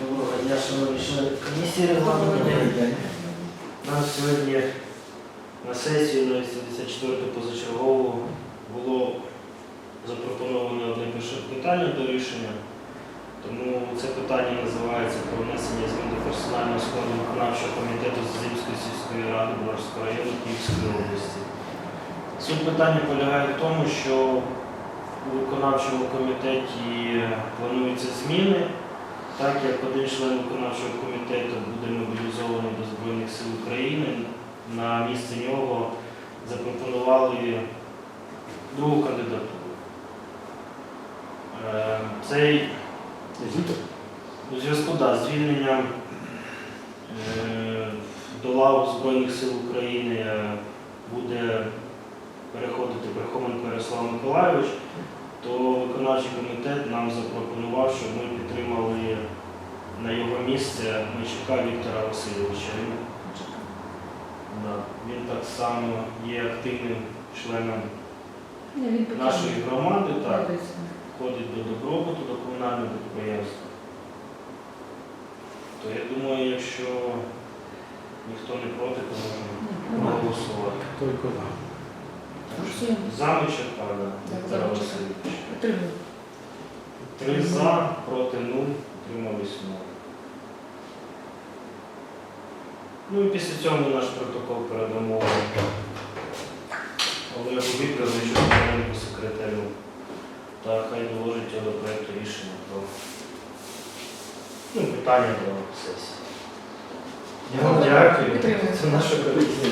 Доброго дня, шановні члени комісії регламентної. Нам сьогодні на сесію на 84 позачергову було запропоновано одне перше питання до рішення. Тому це питання називається про внесення змін до персонального складу виконавчого комітету Зазимської сільської ради Борського району Київської області. Суть питання полягає в тому, що у виконавчому комітеті плануються зміни. Так як один член виконавчого комітету буде мобілізований до Збройних сил України, на місце нього запропонували другу кандидатуру. Е, Цей у зв'язку да, з звільненням е, до лав Збройних сил України е, буде переходити Верховенко Ярослав Миколайович, то виконавчий комітет нам запропонував, щоб ми підтримали на його місце Мичука Віктора Васильовича. Він, да, він так само є активним членом нашої громади, так, входить до добробуту, до комунального підприємства. То я думаю, якщо ніхто не проти, то можемо проголосувати. Только за. Так що Голосуємо. За Мичука, да, Віктора. Васильовича. Підтримую. Три за, проти нуль, утримались нуль. Ну і після цього наш протокол передамо Олегу Вікторовичу, генеральному секретарю, та хай доложить його до проєкту рішення про ну, питання до сесії. Я вам дякую. Це наша комісія.